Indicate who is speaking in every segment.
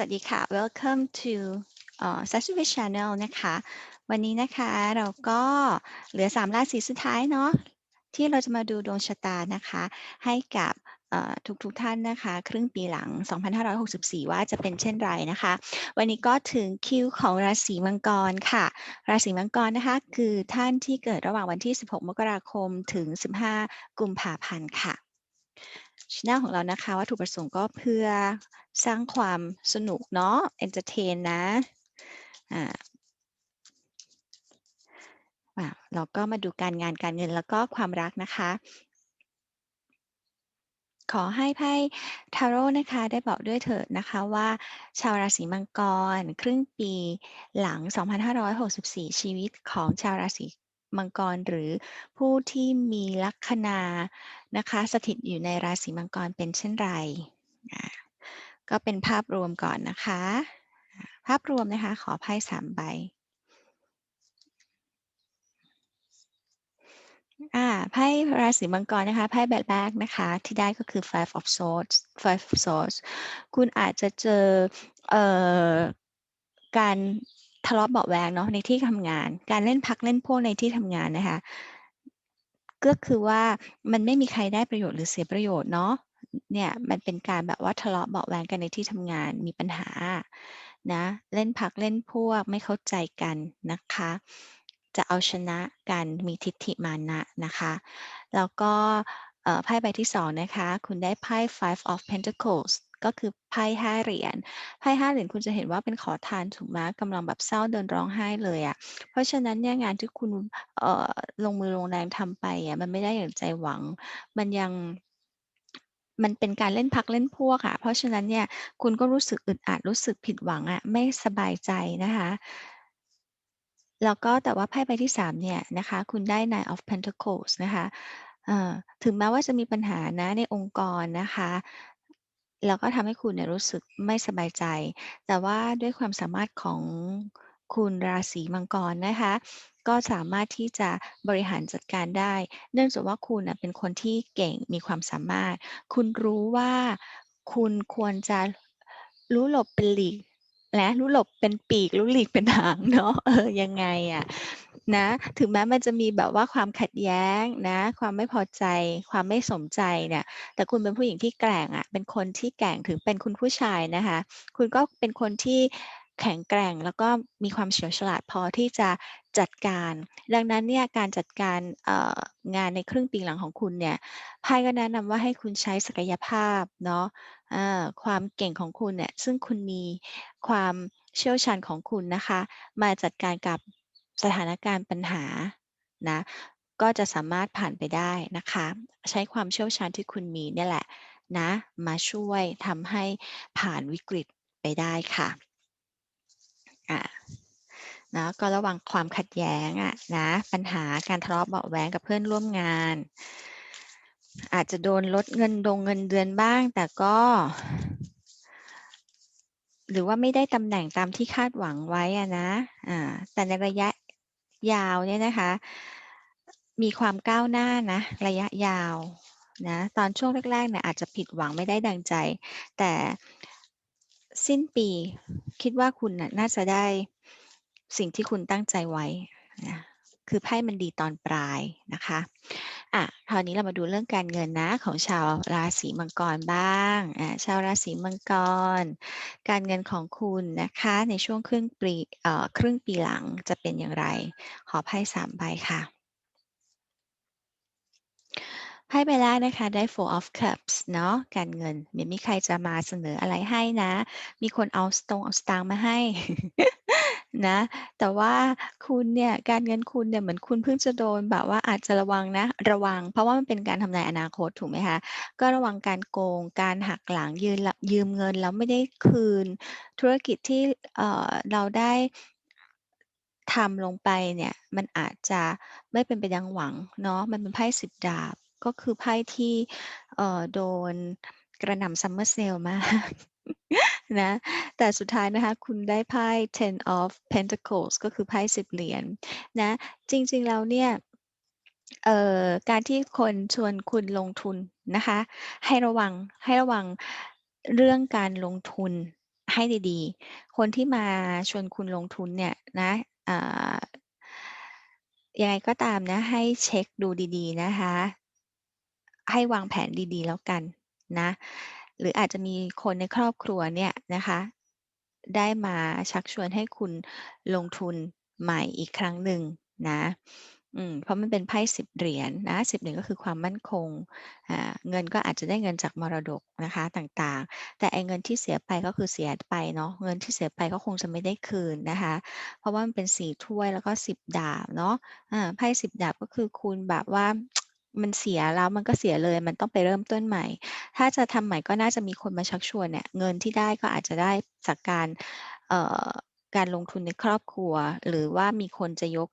Speaker 1: วัสดีค่ะ welcome to s a t u r a t Channel นะคะ วันนี้นะคะเราก็เหลือ 3 ราศีสุดท้ายเนาะที่เราจะมาดูดวงชะตานะคะ ให้กับเอ่อทุกทท่านนะคะ ครึ่งปีหลัง 2564 ว่าจะเป็นเช่นไรนะคะ วันนี้ก็ถึงคิวของราศีมังกรค่ะ ราศีมังกรนะคะ คือท่านที่เกิดระหว่างวันที่ 16 มกราคมถึง 15 กุมภาพันธ์ค่ะ ช anel ของเรานะคะวัตถุประสงค์ก็เพื่อสร้างความสนุกเนาะ entertain นะอ่าเราก็มาดูการงานการเงินแล้วก็ความรักนะคะ ขอให้ไพ่ทาโร่นะคะ ได้บอกด้วยเถิดนะคะว่า ชาวราศีมังกร ครึ่งปีหลัง 2564 ชีวิตของชาวราศี มังกรหรือผู้ที่มีลัคนานะคะสถิตอยู่ในราศีมังกรเป็นเช่นไร ก็เป็นภาพรวมก่อนนะคะอะภาพรวมนะคะขอไพ่สามใบอ่าไพ่ราศีมังกรนะคะไพ่แบบแรกนะคะที่ได้ก็คือ five of swords five of swords คุณอาจจะเจอเอ่อการ ทะเลาะเบาแวงเนาะในที่ทำงาน การเล่นพักเล่นพวกในที่ทำงานนะคะ ก็คือว่ามันไม่มีใครได้ประโยชน์หรือเสียประโยชน์เนาะเนี่ยมันเป็นการแบบว่าทะเลาะเบาแวงกันในที่ทำงานมีปัญหานะเล่นพักเล่นพวกไม่เข้าใจกันนะคะ จะเอาชนะกันมีทิฏฐิมานะนะคะ แล้วก็ไพ่ใบที่สองนะคะ คุณได้ไพ่ five of pentacles ก็คือไพ่ห้าเหรียญไพ่ห้าเหรียญคุณจะเห็นว่าเป็นขอทานถูกไหมกำลังแบบเศร้าเดินร้องไห้เลยอะ่ะเพราะฉะนั้นเนี่ยงานที่คุณเอ่อลงมือลงแรงทำไปอะมันไม่ได้อย่างใจหวัง มันยังมันเป็นการเล่นพักเล่นพวกอะเพราะฉะนั้นเนี่ยคุณก็รู้สึกอึดอัดรู้สึกผิดหวังอะไม่สบายใจนะคะแล้วก็แต่ว่าไพ่ใบที่ 3 เนี่ยนะคะ คุณได้ Nine of Pentacles นะคะถึงแม้ว่าจะมีปัญหานะในองค์กรนะคะ แล้วก็ทำให้คุณเนี่ยรู้สึกไม่สบายใจ แต่ว่าด้วยความสามารถของคุณราศีมังกรนะคะ ก็สามารถที่จะบริหารจัดการได้ เนื่องจากว่าคุณน่ะเป็นคนที่เก่งมีความสามารถ คุณรู้ว่าคุณควรจะรู้หลบเป็นหลีกและรู้หลบเป็นปีกรู้หลีกเป็นหางเนาะเออยังไงอะ นะ ถึงแม้มันจะมีแบบว่าความขัดแย้งนะ ความไม่พอใจ ความไม่สมใจเนี่ย แต่คุณเป็นผู้หญิงที่แกร่งอะเป็นคนที่แกร่งถึงเป็นคุณผู้ชายนะคะ คุณก็เป็นคนที่แข็งแกร่งแล้วก็มีความเฉลียวฉลาดพอที่จะจัดการ ดังนั้นเนี่ยการจัดการงานในครึ่งปีหลังของคุณเนี่ยไพ่ก็แนะนำว่าให้คุณใช้ศักยภาพเนาะความเก่งของคุณเนี่ยซึ่งคุณมีความเชี่ยวชาญของคุณนะคะ มาจัดการกับ สถานการณ์ปัญหานะก็จะสามารถผ่านไปได้นะคะ ใช้ความเชี่ยวชาญที่คุณมีเนี่ยแหละนะ มาช่วยทำให้ผ่านวิกฤตไปได้ค่ะอ่านะก็ระวังความขัดแย้งอะนะปัญหาการทะเลาะเบาะแว้งกับเพื่อนร่วมงาน อาจจะโดนลดเงินดงเงินเดือนบ้าง แต่ก็ หรือว่าไม่ได้ตำแหน่งตามที่คาดหวังไว้อะนะอ่าแต่ในระยะ ยาวเนี่ยนะคะ มีความก้าวหน้านะระยะยาวนะตอนช่วงแรกๆเนี่ยอาจจะผิดหวังไม่ได้ดังใจ แต่สิ้นปีคิดว่าคุณน่ะน่าจะได้สิ่งที่คุณตั้งใจไว้นะคือไพ่มันดีตอนปลายนะคะ อะคราวนี้เรามาดูเรื่องการเงินนะของชาวราศีมังกรบ้างอ่าชาวราศีมังกร การเงินของคุณนะคะในช่วงครึ่งปีเอ่อครึ่งปีหลังจะเป็นอย่างไร ขอไพ่สามใบค่ะไพ่ใบแรกนะคะได้ four of cups เนาะการเงินไม่มีใครจะมาเสนออะไรให้นะ มีคนเอาสตงเอาสตางค์มาให้ นะ แต่ว่าคุณเนี่ยการเงินคุณเนี่ยเหมือนคุณเพิ่งจะโดนแบบว่าอาจจะระวังนะ ระวัง เพราะว่ามันเป็นการทำนายอนาคตถูกไหมคะ ก็ระวังการโกง การหักหลังยืนยืมเงินแล้วไม่ได้คืน ธุรกิจที่เอ่อเราได้ทำลงไปเนี่ยมันอาจจะไม่เป็นไปดังหวังเนาะมันเป็นไพ่สิบดาบก็คือไพ่ที่เอ่อโดนกระหน่ำซัมเมอร์เซลมาก นะ แต่สุดท้ายนะคะคุณได้ไพ่ ten of pentacles ก็คือไพ่สิบเหรียญนะจริงๆแล้วเนี่ยเอ่อการที่คนชวนคุณลงทุนนะคะ ให้ระวังให้ระวังเรื่องการลงทุนให้ดีๆ คนที่มาชวนคุณลงทุนเนี่ยนะอ่ายังไงก็ตามนะให้เช็กดูดีๆนะคะ ให้วางแผนดีๆแล้วกันนะ หรืออาจจะมีคนในครอบครัวเนี่ยนะคะ ได้มาชักชวนให้คุณลงทุนใหม่อีกครั้งหนึ่งนะอืมเพราะมันเป็นไพ่10เหรียญนะ10เหรียญก็คือความมั่นคงอ่าเงินก็อาจจะได้เงินจากมรดกนะคะต่างๆ แต่ไอ้เงินที่เสียไปก็คือเสียไปเนาะเงินที่เสียไปก็คงจะไม่ได้คืนนะคะ เพราะว่ามันเป็น4ถ้วยแล้วก็10ดาบเนาะอ่าไพ่10ดาบก็คือคุณแบบว่า มันเสียแล้วมันก็เสียเลย มันต้องไปเริ่มต้นใหม่ ถ้าจะทำใหม่ก็น่าจะมีคนมาชักชวนเนี่ยเงินที่ได้ก็อาจจะได้จากการเอ่อการลงทุนในครอบครัว หรือว่ามีคนจะยก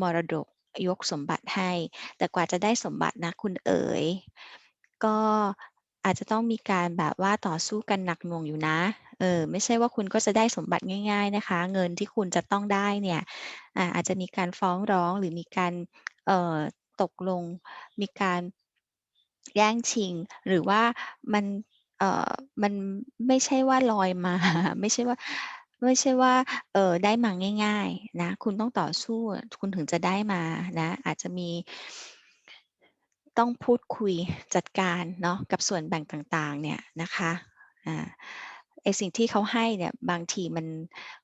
Speaker 1: มรดกยกสมบัติให้ แต่กว่าจะได้สมบัตินะคุณเอ๋ย ก็อาจจะต้องมีการแบบว่าต่อสู้กันหนักหน่วงอยู่นะ เออ ไม่ใช่ว่าคุณก็จะได้สมบัติง่าย ๆนะคะ เงินที่คุณจะต้องได้เนี่ยอาอาจจะมีการฟ้องร้องหรือมีการเอ่อ ตกลงมีการแย่งชิง หรือว่ามันเอ่อมันไม่ใช่ว่าลอยมา ไม่ใช่ว่าไม่ใช่ว่าเอ่อได้มาง่ายๆนะคุณต้องต่อสู้คุณถึงจะได้มานะอาจจะมีต้องพูดคุยจัดการเนาะกับส่วนแบ่งต่างๆเนี่ยนะคะอ่าไอสิ่งที่เขาให้เนี่ยบางทีมัน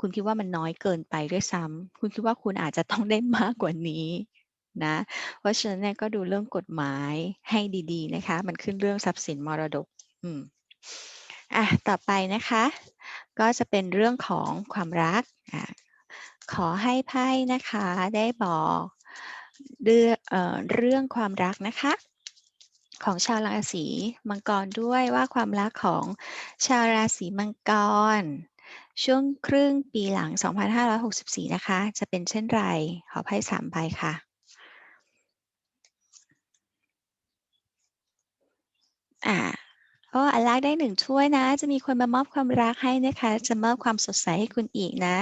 Speaker 1: คุณคิดว่ามันน้อยเกินไปด้วยซ้ำคุณคิดว่าคุณอาจจะต้องได้มากกว่านี้ นะ เพราะฉะนั้นเนี่ยก็ดูเรื่องกฎหมายให้ดีๆนะคะ มันขึ้นเรื่องทรัพย์สินมรดก อืมอะ ต่อไปนะคะ ก็จะเป็นเรื่องของความรักอ่าขอให้ไพ่นะคะได้บอกเรื่องเอ่อเรื่องความรักนะคะ ของชาวราศีมังกรด้วยว่าความรักของชาวราศีมังกร ช่วงครึ่งปีหลัง 2564 นะคะ จะเป็นเช่นไร?ขอไพ่3ใบค่ะ อ่าก็อันแรกได้1ถ้วยนะ จะมีคนมามอบความรักให้นะคะ จะมอบความสดใสให้คุณอีกนะ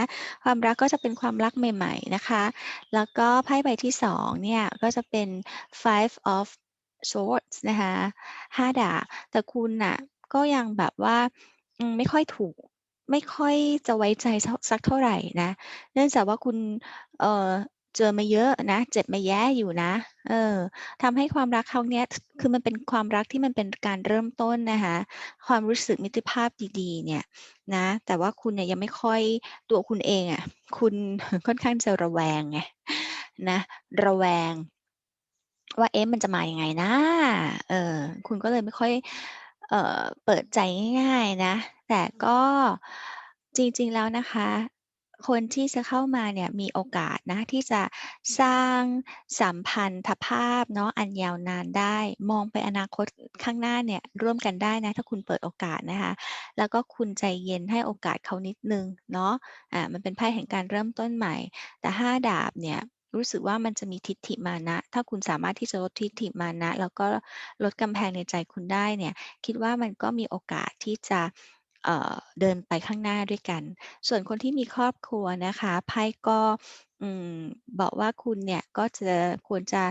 Speaker 1: ความรักก็จะเป็นความรักใหม่ ๆนะคะ แล้วก็ไพ่ใบที่2เนี่ยก็จะเป็น Five of Swords นะคะ5ดาบแต่คุณน่ะก็ยังแบบว่าไม่ค่อยถูกไม่ค่อยจะไว้ใจสักเท่าไหร่นะ เนื่องจากว่าคุณเอ่อ เจอมาเยอะนะ เจ็บมาแย้อยู่นะ เออทำให้ความรักครั้งนี้คือมันเป็นความรักที่มันเป็นการเริ่มต้นนะคะ ความรู้สึกมิตรภาพดีๆ เนี่ยนะ แต่ว่าคุณเนี่ยยังไม่ค่อยตัวคุณเองอะคุณค่อนข้างจะระแวงไงนะ ระแวง ว่าเอ๊ะมันจะมาอยังไงนะ เออ คุณก็เลยไม่ค่อย เออเปิดใจง่าย ๆ นะ แต่ก็จริงๆแล้วนะคะ คนที่จะเข้ามาเนี่ยมีโอกาสนะที่จะสร้างสัมพันธภาพเนาะอันยาวนานได้ มองไปอนาคตข้างหน้าเนี่ยร่วมกันได้นะถ้าคุณเปิดโอกาสนะคะ แล้วก็คุณใจเย็นให้โอกาสเขานิดนึงเนาะอ่ามันเป็นไพ่แห่งการเริ่มต้นใหม่ แต่5ดาบเนี่ยรู้สึกว่ามันจะมีทิฏฐิมานะ ถ้าคุณสามารถที่จะลดทิฏฐิมานะ แล้วก็ลดกำแพงในใจคุณได้เนี่ย คิดว่ามันก็มีโอกาสที่จะ เดินไปข้างหน้าด้วยกัน ส่วนคนที่มีครอบครัวนะคะไพ่ก็อบอกว่าคุณเนี่ยก็จะควรจะ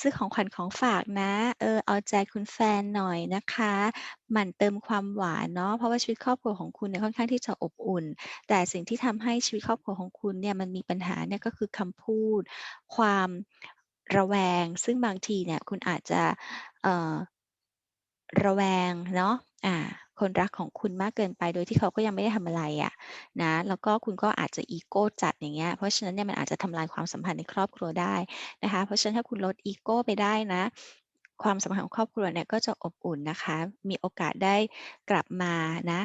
Speaker 1: ซื้อของขวัญของฝากนะ เออ เอาใจคุณแฟนหน่อยนะคะ หมั่นเติมความหวานเนาะ เพราะว่าชีวิตครอบครัวของคุณเนี่ยค่อนข้างที่จะอบอุ่น แต่สิ่งที่ทำให้ชีวิตครอบครัวของคุณเนี่ยมันมีปัญหาเนี่ยก็คือคำพูด ความระแวง ซึ่งบางทีเนี่ยคุณอาจจะ เออระแวงเนาะ อ่า คนรักของคุณมากเกินไป โดยที่เขาก็ยังไม่ได้ทำอะไรอะนะแล้วก็คุณก็อาจจะอีโก้จัดอย่างเงี้ยเพราะฉะนั้นเนี่ยมันอาจจะทำลายความสัมพันธ์ในครอบครัวได้นะคะ เพราะฉะนั้นถ้าคุณลดอีโก้ไปได้นะความสัมพันธ์ของครอบครัวเนี่ยก็จะอบอุ่นนะคะ มีโอกาสได้กลับมานะ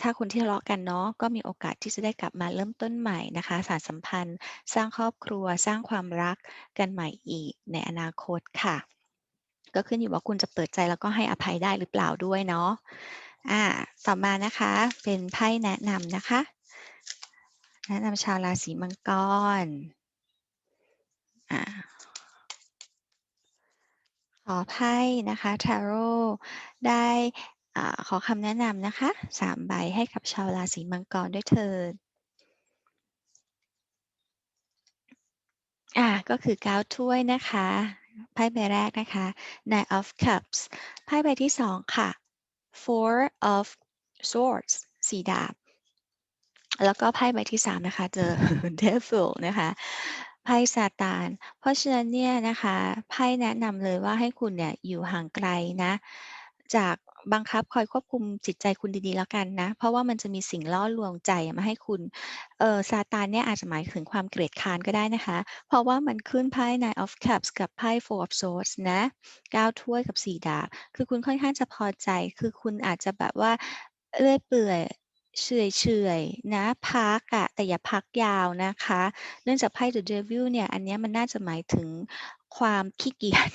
Speaker 1: ถ้าคนที่ทะเลาะกันเนาะ ก็มีโอกาสที่จะได้กลับมาเริ่มต้นใหม่นะคะ สานสัมพันธ์ สร้างครอบครัว สร้างความรักกันใหม่อีกในอนาคตค่ะ ก็ขึ้นอยู่ว่าคุณจะเปิดใจแล้วก็ให้อภัยได้หรือเปล่าด้วยเนาะอ่าต่อมานะคะเป็นไพ่แนะนำนะคะ แนะนำชาวราศีมังกรอ่าขอไพ่นะคะทาโรต์ได้อ่าขอคำแนะนำนะคะ3ใบให้กับชาวราศีมังกรด้วยเถิดอ่าก็คือ9ถ้วยนะคะ ไพ่ใบแรกนะคะ Nine of Cups ไพ่ใบที่สองค่ะ Four of Swords สีดาบ แล้วก็ไพ่ใบที่สามนะคะ เจอ Devil นะคะไพ่ซาตาน เพราะฉะนั้นเนี่ยนะคะไพ่แนะนำเลยว่าให้คุณเนี่ยอยู่ห่างไกลนะจาก บังคับคอยควบคุมจิตใจคุณดีๆแล้วกันนะ เพราะว่ามันจะมีสิ่งล่อลวงใจมาให้คุณเออซาตานเนี่ยอาจจะหมายถึงความเกลียดค้านก็ได้นะคะ เพราะว่ามันขึ้นไพ่ Nine of Cups กับไพ่ Four of Swords นะ9ถ้วยกับ4ดาบคือคุณค่อนข้างจะพอใจ คือคุณอาจจะแบบว่าเลื่อยเปื่อยเฉื่อยๆนะพักอะแต่อย่าพักยาวนะคะ เนื่องจากไพ่ The Devil เนี่ย อันนี้มันน่าจะหมายถึงความขี้เกียจ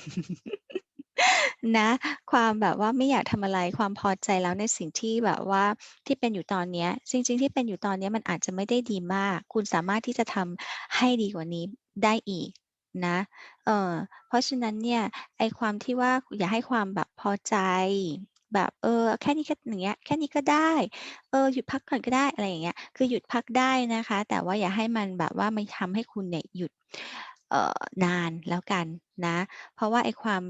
Speaker 1: นะ ความแบบว่าไม่อยากทำอะไรความพอใจแล้วในสิ่งที่แบบว่าที่เป็นอยู่ตอนเนี้ยจริง ๆ ที่เป็นอยู่ตอนเนี้ยมันอาจจะไม่ได้ดีมาก คุณสามารถที่จะทำให้ดีกว่านี้ได้อีกนะ เอ่อเพราะฉะนั้นเนี่ยไอ้ความที่ว่าอย่าให้ความแบบพอใจแบบเออแค่นี้ก็อย่างเงี้ยแค่นี้ก็ได้เออหยุดพักก่อนก็ได้อะไรอย่างเงี้ยคือหยุดพักได้นะคะ แต่ว่าอย่าให้มันแบบว่ามันทำให้คุณเนี่ยหยุด นานแล้วกันนะ เพราะว่าไอ้ความ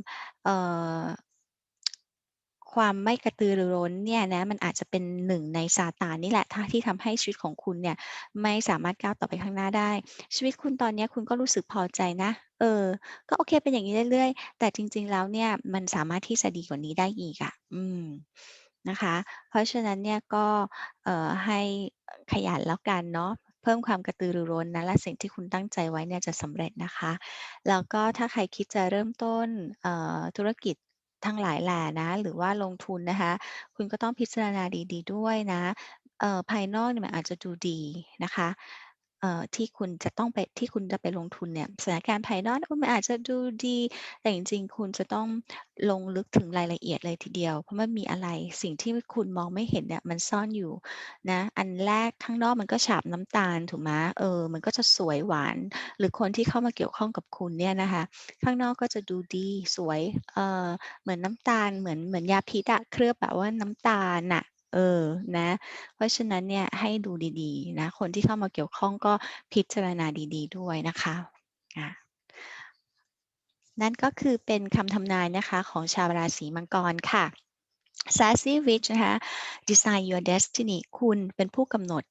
Speaker 1: ความไม่กระตือรือร้นเนี่ยนะมันอาจจะเป็นหนึ่งในซาตานนี่แหละที่ทำให้ชีวิตของคุณเนี่ยไม่สามารถก้าวต่อไปข้างหน้าได้ ชีวิตคุณตอนนี้คุณก็รู้สึกพอใจนะ เออ ก็โอเคเป็นอย่างงี้เรื่อยๆ แต่จริง ๆแล้วเนี่ยมันสามารถที่จะดีกว่านี้ได้อีกอะอืมนะคะ เพราะฉะนั้นเนี่ยก็เอ่อให้ขยันแล้วกันเนาะ พิ่มความกระตือรือร้นนะและสิ่งที่คุณตั้งใจไว้เนี่ยจะสำเร็จนะคะ แล้วก็ถ้าใครคิดจะเริ่มต้นธุรกิจทั้งหลายแหล่นะ หรือว่าลงทุนนะคะ คุณก็ต้องพิจารณาดี ๆ ด้วยนะภายนอกเนี่ยมันอาจจะดูดีนะคะ เอ่อที่คุณจะต้องไปที่คุณจะไปลงทุนเนี่ยสถานการณ์ภายนอกมันอาจจะดูดีแต่จริงๆ คุณจะต้องลงลึกถึงรายละเอียดเลยทีเดียว เพราะมันมีอะไรสิ่งที่คุณมองไม่เห็นเนี่ยมันซ่อนอยู่นะอันแรกข้างนอกมันก็ฉาบน้ำตาลถูกไหมเออมันก็จะสวยหวาน หรือคนที่เข้ามาเกี่ยวข้องกับคุณเนี่ยนะคะข้างนอกก็จะดูดีสวยเออเหมือนน้ำตาลเหมือนเหมือนยาพิษอะเคลือบแบบว่าน้ำตาลน่ะ เออนะ เพราะฉะนั้นเนี่ยให้ดูดีๆนะคนที่เข้ามาเกี่ยวข้องก็พิจารณาดีๆ ด้วยนะคะอานั่นก็คือเป็นคำทำนายนะคะของชาวราศีมังกรค่ะ Sassy Witch นะคะ Design Your Destiny คุณเป็นผู้กำหนด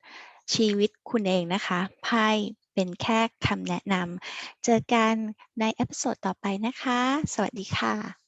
Speaker 1: ชีวิตคุณเองนะคะไพ่เป็นแค่คำแนะนำ เจอกันในเอพิโซดต่อไปนะคะ สวัสดีค่ะ